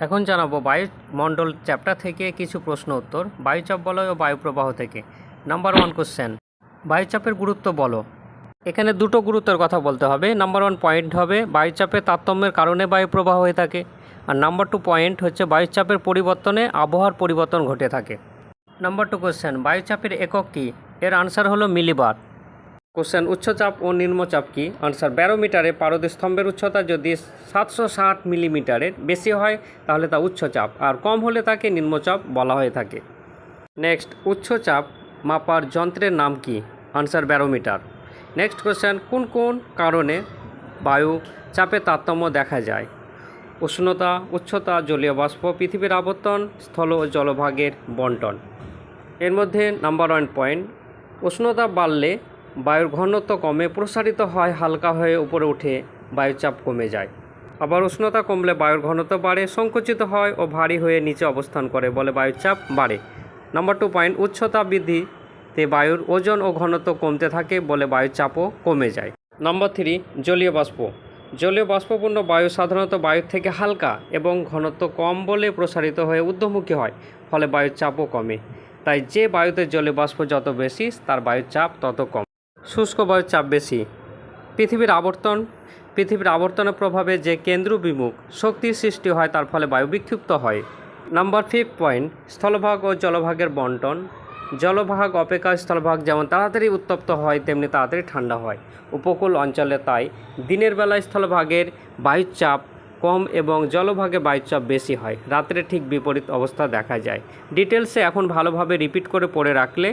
এখন জানাব বায়ুমণ্ডল চ্যাপ্টার থেকে কিছু প্রশ্ন উত্তর, বায়ুচাপ বলয় ও বায়ুপ্রবাহ থেকে। নাম্বার ওয়ান কোশ্চেন বায়ুচাপের গুরুত্ব বলো। এখানে দুটো গুরুত্বের কথা বলতে হবে। নাম্বার ওয়ান পয়েন্ট হবে বায়ুচাপের তারতম্যের কারণে বায়ুপ্রবাহ হয়ে থাকে। আর নাম্বার টু পয়েন্ট হচ্ছে বায়ুচাপের পরিবর্তনে আবহাওয়ার পরিবর্তন ঘটে থাকে। নাম্বার টু কোশ্চেন বায়ুচাপের একক কী? এর আনসার হলো মিলিবার। কোশ্চেন উচ্চচাপ ও নিম্নচাপ কি? আনসার ব্যারোমিটারে পারদ স্তম্ভের উচ্চতা যদি সাতশো ষাট মিলিমিটারের বেশি হয়, তাহলে তা উচ্চচাপ আর কম হলে তাকে নিম্নচাপ বলা হয়ে থাকে। নেক্সট উচ্চচাপ মাপার যন্ত্রের নাম কি? Answer barometer. নেক্সট কোশ্চেন কোন কোন কারণে বায়ু চাপে তারতম্য দেখা যায়? উষ্ণতা, উচ্চতা, জলীয় বাষ্প, পৃথিবীর আবর্তন, স্থল ও জলভাগের বন্টন। এর মধ্যে নাম্বার ওয়ান পয়েন্ট উষ্ণতা বাড়লে বায়ুর ঘনত্ব কমে প্রসারিত হয় হালকা হয়ে উপরে উঠে বায়ুচাপ কমে যায়। আবার উষ্ণতা কমলে বায়ুর ঘনত্ব বাড়ে, সংকুচিত হয় ও ভারী হয়ে নিচে অবস্থান করে বলে বায়ুচাপ বাড়ে। নাম্বার টু পয়েন্ট, উচ্চতা বৃদ্ধিতে বায়ুর ওজন ও ঘনত্ব কমতে থাকে বলে বায়ুচাপও কমে যায়। নাম্বার থ্রি, জলীয় বাষ্প। জলীয় বাষ্পপূর্ণ বায়ু সাধারণত বায়ুর থেকে হালকা এবং ঘনত্ব কম বলে প্রসারিত হয়ে ঊর্ধ্বমুখী হয়, ফলে বায়ুর চাপও কমে। তাই যে বায়ুতে জলীয় বাষ্প যত বেশি, তার বায়ুর চাপ তত কম। শুষ্ক বায়ুর চাপ বেশি। পৃথিবীর আবর্তন, পৃথিবীর আবর্তনের প্রভাবে যে কেন্দ্র বিমুখ শক্তির সৃষ্টি হয় তার ফলে বায়ু বিক্ষিপ্ত হয়। নাম্বার ফিফ পয়েন্ট, স্থলভাগ ও জলভাগের বন্টন। জলভাগ অপেক্ষা স্থলভাগ যেমন তাড়াতাড়ি উত্তপ্ত হয়, তেমনি তাড়াতাড়ি ঠান্ডা হয়। উপকূল অঞ্চলে তাই দিনের বেলায় স্থলভাগের বায়ুর চাপ কম এবং জলভাগে বায়ুচাপ বেশি হয়। রাত্রে ঠিক বিপরীত অবস্থা দেখা যায়। ডিটেলসে এখন ভালোভাবে রিপিট করে পড়ে রাখলে